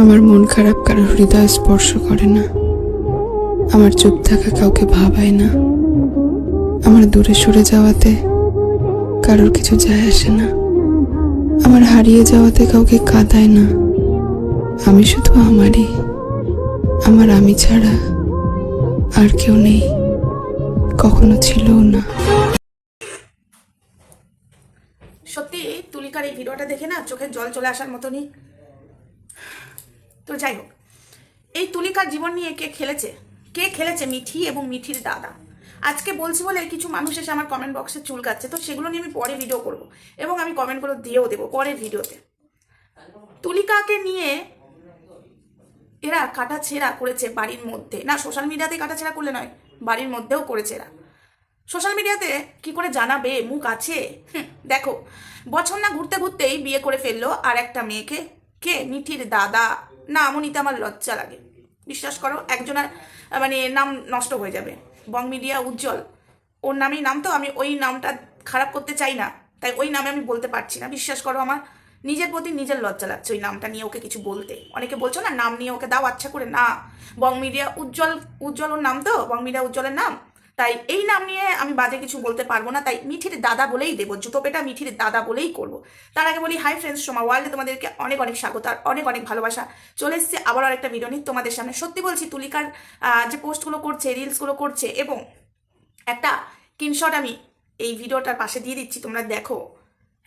আমার মন খারাপ কারোর হৃদয় স্পর্শ করে না। আমার চুপ থাকা কাউকে ভাবায় না। আমার দূরে সরে যাওয়াতে কারোর কিছু যায় আসে না। আমার হারিয়ে যাওয়াতে কাউকে কাঁদায় না। আমি শুধু আমারই। আমার আমি ছাড়া আর কেউ নেই। কখনো ছিলও না। সত্যি, তুলিকার এই ভিডিওটা দেখে না চোখে জল চলে আসার মতনই। তো যাই হোক, এই তুলিকার জীবন নিয়ে কে খেলেছে? কে খেলেছে মিঠি এবং মিঠির দাদা? আজকে বলছি বলে কিছু মানুষ এসে আমার কমেন্ট বক্সে চুলকাচ্ছে তো সেগুলো নিয়ে আমি পরে ভিডিও করব এবং আমি কমেন্টগুলো দিয়েও দেবো পরের ভিডিওতে তুলিকাকে নিয়ে এরা কাটাছেড়া করেছে বাড়ির মধ্যে। না সোশ্যাল মিডিয়াতে কাটাছেড়া করলে নয়, বাড়ির মধ্যেও করেছে এরা সোশ্যাল মিডিয়াতে কি করে জানাবে? মুখ আছে? দেখো, বছর না ঘুরতে ঘুরতেই বিয়ে করে ফেলল আর একটা মেয়েকে। কে? মিঠির দাদা। না আমনিতে আমার লজ্জা লাগে। বিশ্বাস করো, একজনের মানে নাম নষ্ট হয়ে যাবে। বং মিডিয়া উজ্জ্বল। ওর নামেই নাম তো, আমি ওই নামটা খারাপ করতে চাই না। তাই ওই নামে আমি বলতে পারছি না। বিশ্বাস করো, আমার নিজের প্রতি নিজের লজ্জা লাগছে ওই নামটা নিয়ে ওকে কিছু বলতে। অনেকে বলছো না, নাম নিয়ে ওকে দাও আচ্ছা করে, না। বং মিডিয়া উজ্জ্বল উজ্জ্বল ওর নাম তো? বং মিডিয়া উজ্জ্বলের নাম? তাই এই নাম নিয়ে আমি বাজে কিছু বলতে পারব না, তাই মিঠির দাদা বলেই দেবো জুতো পেটা মিঠির দাদা বলেই করব। তার আগে বলি হাই ফ্রেন্ডস সোমা ওয়ার্ল্ডে তোমাদেরকে অনেক অনেক স্বাগত আর অনেক অনেক ভালোবাসা। চলে এসছে আবার আরেকটা ভিডিও নিয়ে তোমাদের সামনে। সত্যি বলছি, তুলিকার যে পোস্টগুলো করছে রিলসগুলো করছে এবং একটা স্ক্রিনশট আমি এই ভিডিওটার পাশে দিয়ে দিচ্ছি, তোমরা দেখো।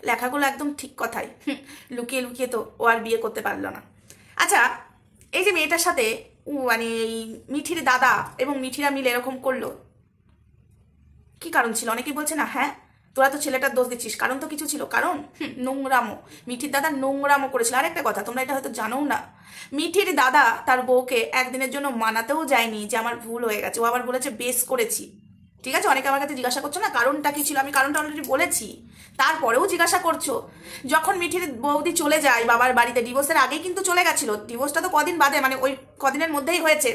লেখাগুলো একদম ঠিক কথাই। লুকিয়ে লুকিয়ে তো ও আর বিয়ে করতে পারল না। আচ্ছা এই যে মেয়েটার সাথে মানে এই মিঠির দাদা এবং মিঠিরা মিলে এরকম করল কি কারণ ছিল? অনেকেই বলছে না হ্যাঁ তোরা তো ছেলেটার দোষ দিচ্ছিস। কারণ তো কিছু ছিল। কারণ নোংরামো। মিঠির দাদা নোংরামো করেছিল। আর একটা কথা তোমরা এটা হয়তো জানোও না। মিঠির দাদা তার বউকে একদিনের জন্য মানাতেও যায়নি যে আমার ভুল হয়ে গেছে। ও আবার বলেছে বেশ করেছি। ঠিক আছে? অনেকে আমার কাছে জিজ্ঞাসা করছ না কারণটা কি ছিল? আমি কারণটা অলরেডি বলেছি। তারপরেও জিজ্ঞাসা করছ। যখন মিঠির বৌদি চলে যায় বাবার বাড়িতে ডিভোর্সের আগেই কিন্তু চলে গেছিল। ডিভোর্সটা তো কদিন বাদে মানে ওই কদিনের মধ্যেই হয়েছে।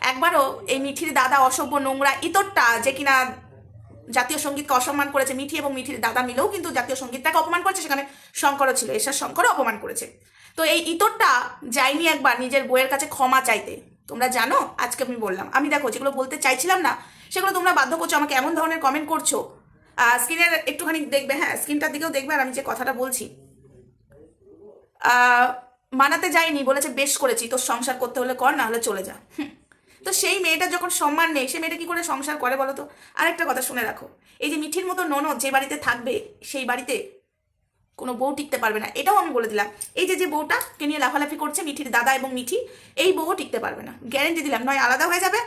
একবারও এই মিঠির দাদা অসভ্য নোংরা ইতরটা যে কিনা জাতীয় সঙ্গীতকে অসম্মান করেছে মিঠি এবং মিঠির দাদা মিলেও কিন্তু জাতীয় সঙ্গীতটাকে অপমান করেছে, সেখানে শঙ্করও ছিল। এসার শঙ্করও অপমান করেছে। তো এই ইতরটা যায়নি একবার নিজের বইয়ের কাছে ক্ষমা চাইতে। তোমরা জানো? আজকে আমি বললাম। আমি দেখো, যেগুলো বলতে চাইছিলাম না, সেগুলো তোমরা বাধ্য করছ, আমাকে এমন ধরনের কমেন্ট করছ। স্ক্রিনের একটুখানি দেখবে হ্যাঁ স্ক্রিনটার দিকেও দেখবে আর আমি যে কথাটা বলছি। মানাতে যাইনি বলেছে বেশ করেছি, তোর সংসার করতে হলে কর, না হলে চলে যা। হুম। তো সেই মেয়েটা যখন সম্মান নেই সে মেয়েটা কি করে সংসার করে বলো তো? আরেকটা কথা শুনে রাখো। এই যে মিঠির মতো ননদ যে বাড়িতে থাকবে, সেই বাড়িতে কোনো বউ টিকতে পারবে না। এটাও আমি বলে দিলাম। এই যে যে বউটা, কে নিয়ে লাফালাফি করছে, মিঠির দাদা এবং মিঠি, এই বউও টিকতে পারবে না। গ্যারেন্টি দিলাম। নয়, আলাদা হয়ে যাবে।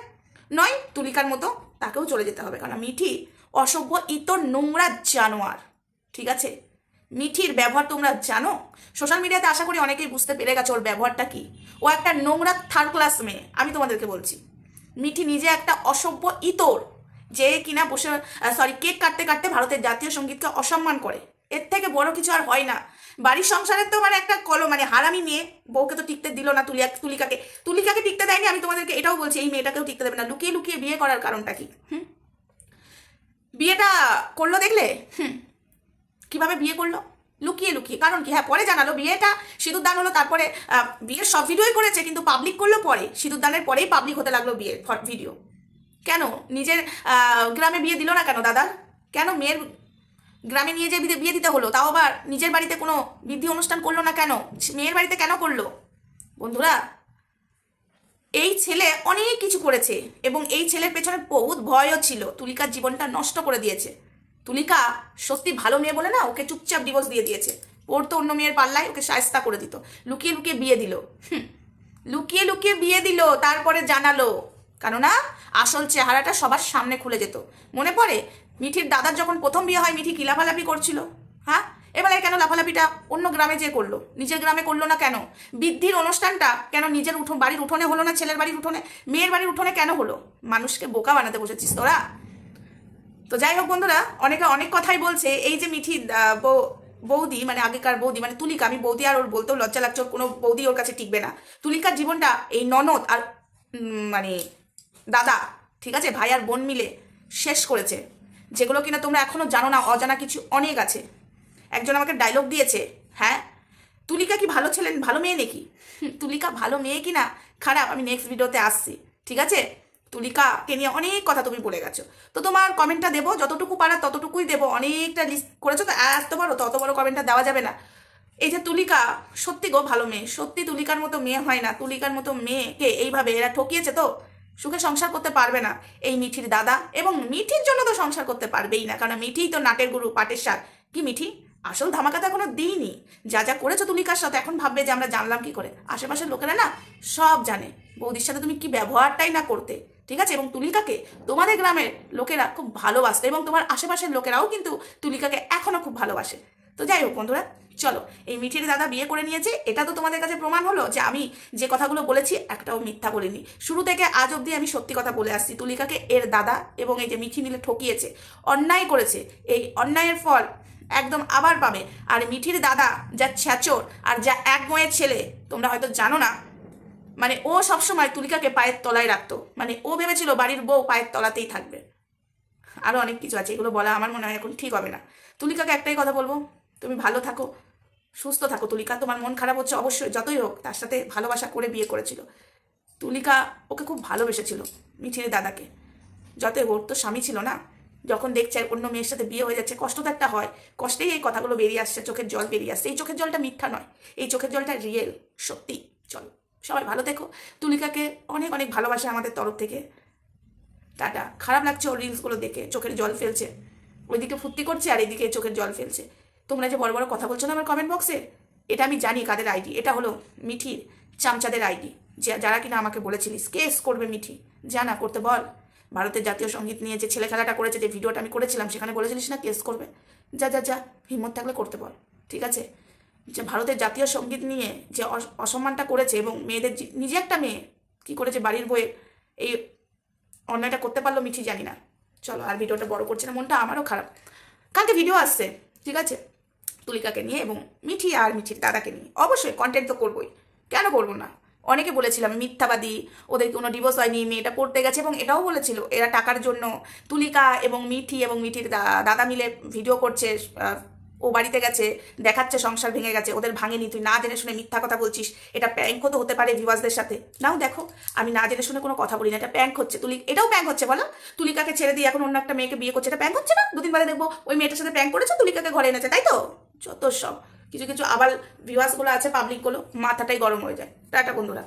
নয়, তুলিকার মতো তাকেও চলে যেতে হবে। কারণ মিঠি অসভ্য, ইতর নোংরা জানোয়ার। ঠিক আছে? মিঠির ব্যবহার তোমরা জানো? সোশ্যাল মিডিয়াতে আশা করি অনেকেই বুঝতে পেরে গেছে ওর ব্যবহারটা কি। ও একটা নোংরা থার্ড ক্লাস মেয়ে, আমি তোমাদেরকে বলছি। মিঠি নিজে একটা অসভ্য ইতর, যে কিনা বসে সরি কেক কাটতে কাটতে ভারতের জাতীয় সঙ্গীতকে অসম্মান করে। এর থেকে বড় কিছু আর হয় না। বাড়ির সংসারের তো মানে একটা কলো মানে হারামি মেয়ে, বউকে তো টিকতে দিল না তুলিয়া, তুলিকাকে। তুলিকাকে টিকতে দেয়নি, আমি তোমাদেরকে এটাও বলছি, এই মেয়েটাকেও টিকতে দেবে না। লুকিয়ে লুকিয়ে বিয়ে করার কারণটা কি? হুম? বিয়েটা করল দেখলে? হুম? কীভাবে বিয়ে করল? লুকিয়ে লুকিয়ে। কারণ কি? হ্যাঁ পরে জানালো বিয়েটা, সিঁদুর দান হলো, তারপরে বিয়ের সব ভিডিওই করেছে, কিন্তু পাবলিক করল পরে। সিঁদুর দানের পরেই পাবলিক হতে লাগল বিয়ের ভিডিও কেন? নিজের গ্রামে বিয়ে দিল না কেন, দাদা? কেন মেয়ের গ্রামে নিয়ে যে বিয়ে বিয়ে দিতে হলো? তাও আবার নিজের বাড়িতে কোনো বৃদ্ধি অনুষ্ঠান করল না কেন? মেয়ের বাড়িতে কেন করল? বন্ধুরা, এই ছেলে অনেক কিছু করেছে, এবং এই ছেলের পেছনে বহুত ভয়ও ছিল। তুলিকার জীবনটা নষ্ট করে দিয়েছে। তুলিকা সত্যি ভালো মেয়ে বলে না, ওকে চুপচাপ ডিভোর্স দিয়ে দিয়েছে। ওর তো অন্য মেয়ের পাল্লায় ওকে সায়স্তা করে দিত। লুকিয়ে লুকিয়ে বিয়ে দিল। হুম, লুকিয়ে লুকিয়ে বিয়ে দিল, তারপরে জানালো। কেননা, আসল চেহারাটা সবার সামনে খুলে যেত। মনে পড়ে, মিঠির দাদার যখন প্রথম বিয়ে হয়, মিঠি কি লাফালাফি করছিল? হ্যাঁ এবারে কেন লাফালাফিটা অন্য গ্রামে যে করল? নিজের গ্রামে করল না কেন? বৃদ্ধির অনুষ্ঠানটা কেন নিজের উঠো, বাড়ির উঠোনে হলো না, ছেলের বাড়ির উঠোনে? মেয়ের বাড়ির উঠোনে কেন হলো? মানুষকে বোকা বানাতে বসেছিস তোরা? তো যাই হোক বন্ধুরা, অনেকে অনেক কথাই বলছে, এই যে মিঠি বৌদি মানে আগেকার বৌদি মানে তুলিকা, আমি বৌদি আর ওর বলতেও লজ্জা লাগছে কোনো বৌদি ওর কাছে টিকবে না। তুলিকার জীবনটা এই ননদ আর মানে দাদা, ঠিক আছে, ভাই আর বোন মিলে শেষ করেছে, যেগুলো কিনা তোমরা এখনও জানো না, অজানা কিছু অনেক আছে। একজন আমাকে ডায়লগ দিয়েছে হ্যাঁ তুলিকা কি ভালো ছেলে, ভালো মেয়ে নাকি? তুলিকা ভালো মেয়ে কি না খারাপ, আমি নেক্সট ভিডিওতে আসছি, ঠিক আছে? তুলিকাকে নিয়ে অনেক কথা তুমি বলে গেছো। তো তোমার কমেন্টটা দেবো, যতটুকু পারা ততটুকুই দেবো, অনেকটা লিস্ট করেছ তো এত বড়, তত বড় কমেন্টটা দেওয়া যাবে না। এই যে তুলিকা, সত্যি গো ভালো মেয়ে, সত্যি তুলিকার মতো মেয়ে হয় না, তুলিকার মতো মেয়েকে এইভাবে এরা ঠকিয়েছে তো, সুখে সংসার করতে পারবে না। এই মিঠির দাদা, এবং মিঠির জন্য তো সংসার করতে পারবেই না, কারণ মিঠিই তো নাটের গুরু, পাটের সার। কি মিঠি? আসল ধামাকা তো এখনও দিইনি। যা যা করেছ তুলিকার সাথে, এখন ভাববে যে আমরা জানলাম কি করে। আশেপাশের লোকেরা না, সব জানে। বৌদির সাথে তুমি কি ব্যবহারটাই না করতে। ঠিক আছে? এবং তুলিকাকে তোমাদের গ্রামের লোকেরা খুব ভালোবাসতো এবং তোমার আশেপাশের লোকেরাও কিন্তু তুলিকাকে এখনও খুব ভালোবাসে। তো যাই হোক বন্ধুরা, চলো, এই মিঠির দাদা বিয়ে করে নিয়েছে। এটা তো তোমাদের কাছে প্রমাণ হলো যে আমি যে কথাগুলো বলেছি একটাও মিথ্যা বলিনি। শুরু থেকে আজ অবধি আমি সত্যি কথা বলে আসছি। তুলিকাকে এর দাদা এবং এই যে মিঠি মিলে ঠকিয়েছে, অন্যায় করেছে, এই অন্যায়ের ফল একদম আবার পাবে। আর মিঠির দাদা যা ছ্যাচোর আর যা এক ময়ের ছেলে, তোমরা হয়তো জানো না মানে ও সবসময় তুলিকাকে পায়ের তলায় রাখতো। মানে ও ভেবেছিল বাড়ির বউ পায়ের তলাতেই থাকবে। আরও অনেক কিছু আছে, এগুলো বলা আমার মনে হয় এখন ঠিক হবে না। তুলিকাকে একটাই কথা বলব, তুমি ভালো থাকো, সুস্থ থাকো তুলিকা। তোমার মন খারাপ হচ্ছে অবশ্যই, যতই হোক, তার সাথে ভালোবাসা করে বিয়ে করেছিল। তুলিকা ওকে খুব ভালোবেসেছিল মিঠির দাদাকে। যতই ওর তো স্বামী ছিল না। যখন দেখছে অন্য মেয়ের সাথে বিয়ে হয়ে যাচ্ছে, কষ্ট তো একটা হয়। কষ্টেই এই কথাগুলো বেরিয়ে আসছে, চোখের জল বেরিয়ে আসছে। এই চোখের জলটা মিথ্যা নয়, এই চোখের জলটা রিয়েল, সত্যি, চলো। সবাই ভালো থেকো। তুলিকাকে অনেক অনেক ভালোবাসা আমাদের তরফ থেকে। টাটা। খারাপ লাগছে ওর রিলসগুলো দেখে, চোখের জল ফেলছে। ওইদিকে ফুর্তি করছে আর এদিকে চোখের জল ফেলছে। তোমরা যে বড় বড় কথা বলছো না আমার কমেন্ট বক্সে এটা আমি জানি কাদের আইডি এটা হলো মিঠির, চামচাদের আইডি যারা কিনা আমাকে বলেছিলিস কেস করবে মিঠি। জানা করতে বল। ভারতের জাতীয় সংগীত নিয়ে যে ছেলে খেলাটা করেছে, যে ভিডিওটা আমি করেছিলাম, সেখানে বলেছিলিস না কেস করবে? যা যা যা, হিম্মত থাকলে করতে বল। ঠিক আছে? যে ভারতের জাতীয় সংগীত নিয়ে যে অস- অসম্মানটা করেছে এবং মেয়েদের নিজে একটা মেয়ে কি করেছে বাড়ির বইয়ের এই অন্যায়টা করতে পারল মিঠি, জানি না। চলো আর ভিডিওটা বড় করছে না, মনটা আমারও খারাপ। কালকে ভিডিও আসছে, ঠিক আছে? তুলিকাকে নিয়ে এবং মিঠি আর মিঠির দাদাকে নিয়ে। অবশ্যই কন্টেন্ট তো করবোই। কেন করব না? অনেকে বলেছিলাম মিথ্যাবাদী ওদের কোনো ডিভোর্স হয়নি, মেয়েটা পড়তে গেছে এবং এটাও বলেছিল, এরা টাকার জন্য। তুলিকা এবং মিঠি এবং মিঠির দাদা মিলে ভিডিও করছে ও বাড়িতে গেছে, দেখাচ্ছে, সংসার ভেঙে গেছে, ওদের ভাঙেনি, তুই না জেনে শুনে মিথ্যা কথা বলছিস, এটা প্যাঙ্ক তো হতে পারে ভিউয়ার্সদের সাথে। নাও দেখো, আমি না জেনে শুনে কোনো কথা বলি না, এটা প্যাঙ্ক হচ্ছে। তুলি, এটাও প্যাঙ্ক হচ্ছে, বলো। তুলিকাকে ছেড়ে দিয়ে এখন অন্য একটা মেয়েকে বিয়ে করছে, এটা প্যাঙ্ক হচ্ছে না? দুদিন বাদে দেখব, ওই মেয়েটার সাথে প্যাঙ্ক করেছে, তুলিকাকে ঘরে এনেছে, তাই তো? যত সব। কিছু কিছু আবার ভিউয়ার্সগুলো আছে পাবলিকগুলো মাথাটাই গরম হয়ে যায়। টাটা, বন্ধুরা।